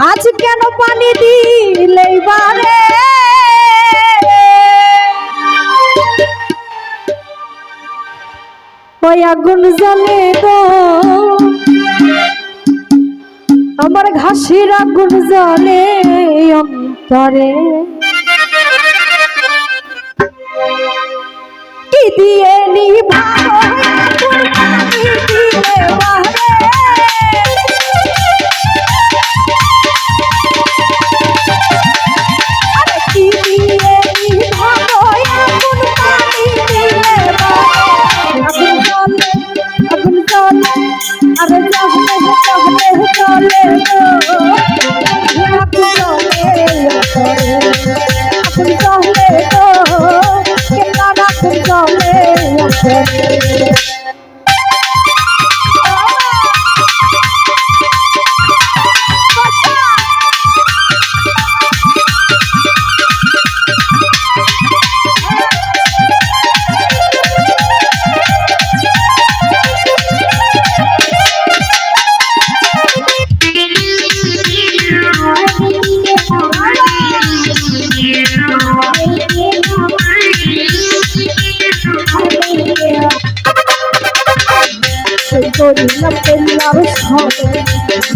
আজ কেন পানি দিলে বারে? ওই আগুন জ্বলে আমার ঘাসের আগুন জ্বলে অন্তরে। কি দিয়ে নিভাবো জ্বলে আরে গো আগুন জ্বলে আগুন জ্বলে গো কেন আগুন জ্বলে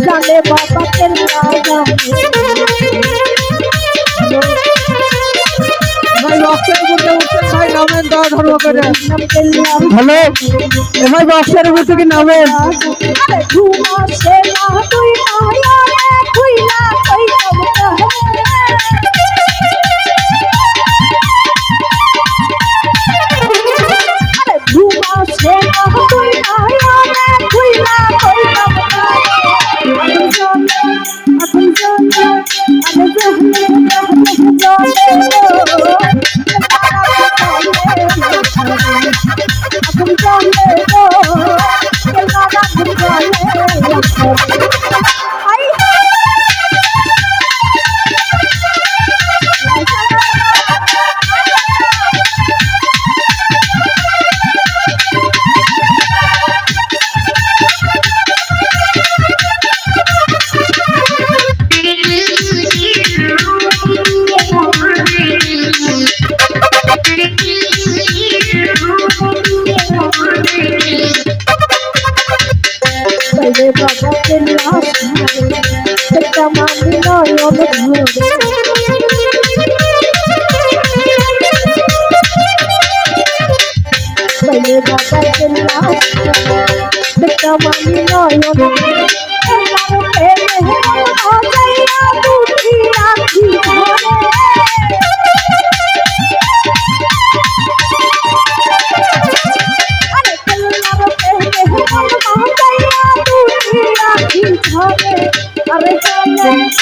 করে পেলাম হ্যালো? এ ভাই বক্সের উপর থেকে নামেন আরে বলে বাবা কেলা সেটা মানি নয়ন আমার প্রেমে আজাইয়া দুটি আখি ধরে আরে কেল্লার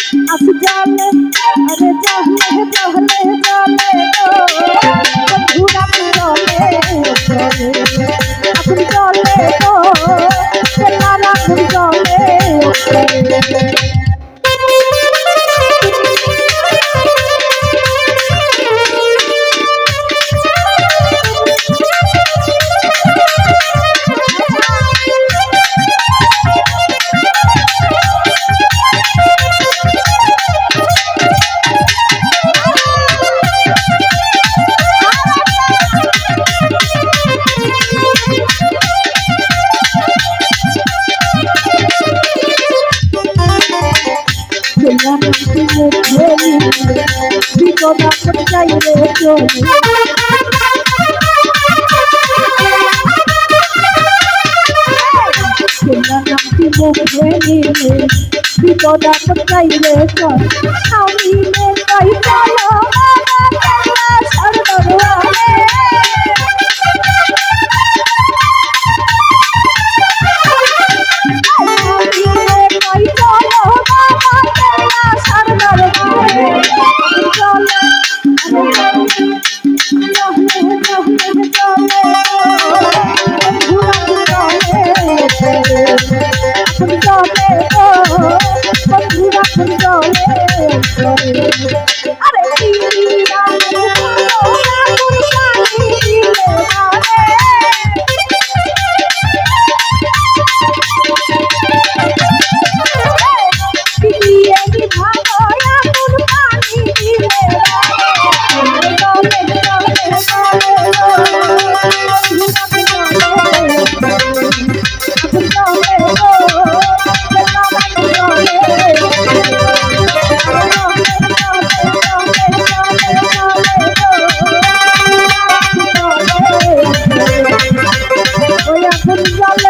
বিপদ চাইলে চলে বিপদ চাইলে চল আমি আরে Yale.